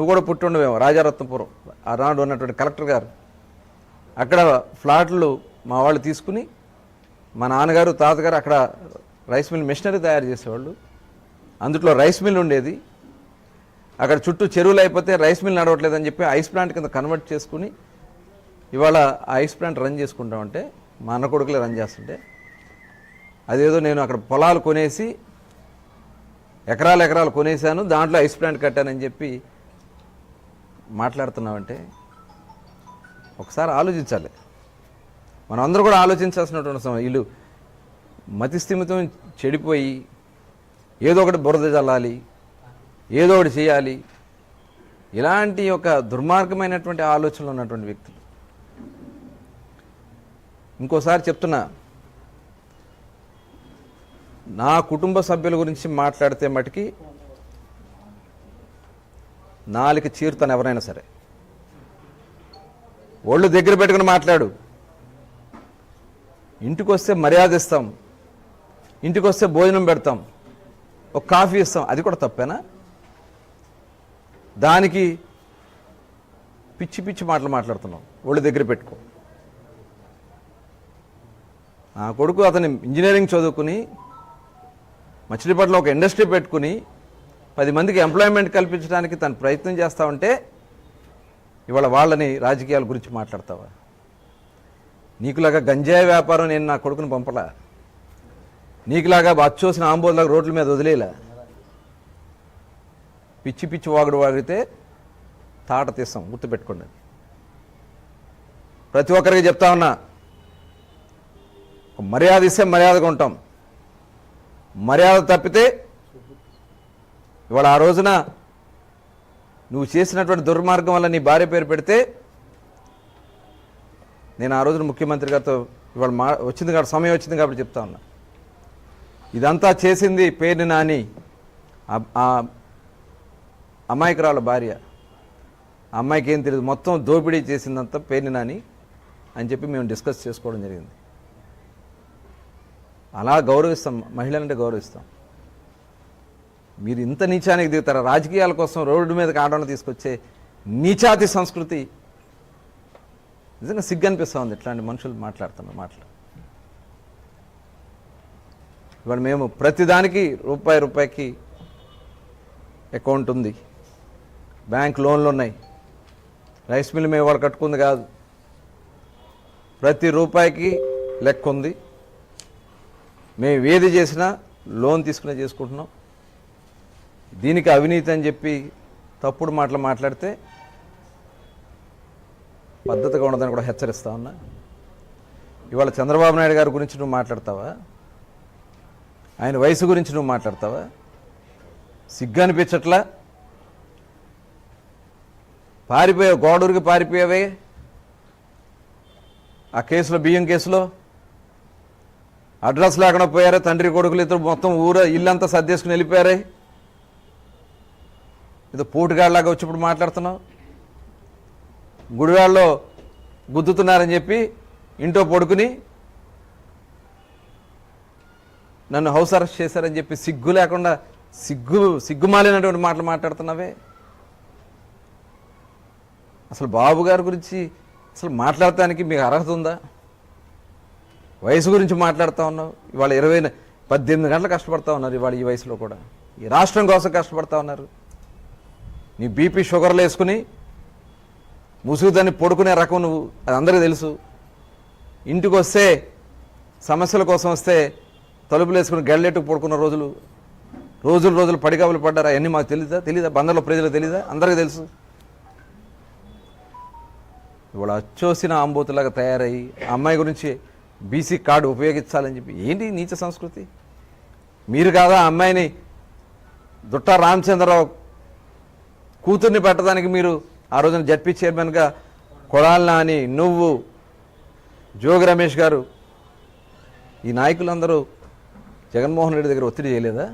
నువ్వు కూడా పుట్టి ఉండవేమో రాజారత్నపురం ఆనాడు ఉన్నటువంటి కలెక్టర్ గారు. అక్కడ ఫ్లాట్లు మా వాళ్ళు తీసుకుని మా నాన్నగారు తాతగారు అక్కడ రైస్ మిల్ మిషనరీ తయారు చేసేవాళ్ళు. అందుట్లో రైస్ మిల్ ఉండేది. అక్కడ చుట్టూ చెరువులు అయిపోతే రైస్ మిల్ నడవట్లేదని చెప్పి ఐస్ ప్లాంట్ కింద కన్వర్ట్ చేసుకుని ఇవాళ ఆ ఐస్ ప్లాంట్ రన్ చేసుకుంటామంటే మా అన్న కొడుకులే రన్ చేస్తుంటే అదేదో నేను అక్కడ పొలాలు కొనేసి ఎకరాలు ఎకరాలు కొనేసాను దాంట్లో ఐస్ ప్లాంట్ కట్టానని చెప్పి మాట్లాడుతున్నామంటే ఒకసారి ఆలోచించాలి. మనం అందరూ కూడా ఆలోచించాల్సినటువంటి సమయం. వీళ్ళు మతిస్థిమితం చెడిపోయి ఏదో ఒకటి బురద చల్లాలి ఏదో ఒకటి చేయాలి. ఇలాంటి ఒక దుర్మార్గమైనటువంటి ఆలోచనలు ఉన్నటువంటి వ్యక్తులు. ఇంకోసారి చెప్తున్నా నా కుటుంబ సభ్యుల గురించి మాట్లాడితే మటుకి నాలుగు చీరుతాను ఎవరైనా సరే. ఒళ్ళు దగ్గర పెట్టుకుని మాట్లాడు. ఇంటికి వస్తే మర్యాద ఇస్తాం. ఇంటికి వస్తే భోజనం పెడతాం. ఒక కాఫీ ఇస్తాం. అది కూడా తప్పేనా? దానికి పిచ్చి పిచ్చి మాటలు మాట్లాడుతున్నాం. ఒళ్ళు దగ్గర పెట్టుకో. నా కొడుకు అతని ఇంజనీరింగ్ చదువుకుని మచిలీపట్నంలో ఒక ఇండస్ట్రీ పెట్టుకుని పది మందికి ఎంప్లాయ్మెంట్ కల్పించడానికి తను ప్రయత్నం చేస్తా ఉంటే ఇవాళ వాళ్ళని రాజకీయాల గురించి మాట్లాడతావా? నీకులాగా గంజాయి వ్యాపారం నేను నా కొడుకుని పంపలా? నీకులాగా బచ్చోసిన ఆంబోలాగా రోడ్ల మీద వదిలేలా? పిచ్చి పిచ్చి వాగుడు వాగితే తాట తీస్తాం గుర్తుపెట్టుకోండి ప్రతి ఒక్కరికి చెప్తా ఉన్నా మర్యాద ఇస్తే మర్యాదగా ఉంటాం. మర్యాద తప్పితే ఇవాళ ఆ రోజున నువ్వు చేసినటువంటి దుర్మార్గం వల్ల నీ భార్య పేరు పెడితే నేను ఆ రోజున ముఖ్యమంత్రి గారితో ఇవాళ మా వచ్చింది కాబట్టి సమయం వచ్చింది కాబట్టి చెప్తా ఉన్నా. ఇదంతా చేసింది పేరుని నాని ఆ- అమాయకురాల భార్య. ఆ అమ్మాయికి ఏం తెలియదు మొత్తం దోపిడీ చేసిందంతా పేరుని నాని అని చెప్పి మేము డిస్కస్ చేసుకోవడం జరిగింది. అలా గౌరవిస్తాం మహిళలంటే గౌరవిస్తాం. మీరు ఇంత నీచానికి దిగుతారా? రాజకీయాల కోసం రోడ్డు మీదకి ఆడవాళ్ళు తీసుకొచ్చే నీచాతి సంస్కృతి. నిజంగా సిగ్గు అనిపిస్తుంది ఇట్లాంటి మనుషులు మాట్లాడుతున్న మాటలు. ఇవాళ మేము ప్రతిదానికి రూపాయి రూపాయికి అకౌంట్ ఉంది. బ్యాంక్ లోన్లు ఉన్నాయి. రైస్ మిల్ మేము వాళ్ళు కట్టుకుంది కాదు. ప్రతి రూపాయికి లెక్క ఉంది. మేము ఏది చేసినా లోన్ తీసుకునే చేసుకుంటున్నాం. దీనికి అవినీతి అని చెప్పి తప్పుడు మాటలు మాట్లాడితే పద్ధతిగా ఉండదని కూడా హెచ్చరిస్తా ఉన్నా. ఇవాళ చంద్రబాబు నాయుడు గారి గురించి నువ్వు మాట్లాడతావా? ఆయన వయసు గురించి నువ్వు మాట్లాడతావా? సిగ్గు అనిపించట్లా? పారిపోయావు గోడూరికి పారిపోయావే? ఆ కేసులో బియ్యం కేసులో? అడ్రస్ లేకుండా పోయారే తండ్రి కొడుకులు ఇద్దరు మొత్తం ఊర ఇల్లంతా సర్దేసుకుని వెళ్ళిపోయారే? ఏదో పోటుగాళ్ళలాగా వచ్చి ఇప్పుడు మాట్లాడుతున్నావు? గుడివాళ్ళలో గుద్దుతున్నారని చెప్పి ఇంట్లో పడుకుని నన్ను హౌస్ అరెస్ట్ చేశారని చెప్పి సిగ్గు లేకుండా సిగ్గు సిగ్గుమాలినటువంటి మాటలు మాట్లాడుతున్నావే? అసలు బాబు గారి గురించి అసలు మాట్లాడటానికి మీకు అర్హత ఉందా? వయసు గురించి మాట్లాడుతూ ఉన్నావు. ఇవాళ ఇరవై పద్దెనిమిది గంటలు కష్టపడతా ఉన్నారు ఇవాళ ఈ వయసులో కూడా. ఈ రాష్ట్రం కోసం కష్టపడతా ఉన్నారు. నీ బీపీ షుగర్లు వేసుకుని ముసుగుదాన్ని పడుకునే రకం నువ్వు అది అందరికీ తెలుసు. ఇంటికి వస్తే సమస్యల కోసం వస్తే తలుపులు వేసుకుని గడ్డెట్టుకు పడుకున్న రోజులు రోజులు రోజులు పడిగాపులు పడ్డారు? అవన్నీ మాకు తెలీదా? తెలీదా? బందర్లో ప్రజలకు తెలీదా? అందరికీ తెలుసు. ఇవాళ అచ్చోసిన ఆంబోతులాగా తయారయ్యి ఆ అమ్మాయి గురించి బీసీ కార్డు ఉపయోగించాలని చెప్పి ఏంటి నీచ సంస్కృతి? మీరు కాదా ఆ అమ్మాయిని దుట్టా రామచంద్రరావు కూతుర్ని పెట్టడానికి మీరు ఆ రోజున జడ్పీ చైర్మన్గా కొడాలి అని నువ్వు జోగి రమేష్ గారు ఈ నాయకులందరూ జగన్మోహన్ రెడ్డి దగ్గర ఒత్తిడి చేయలేదా?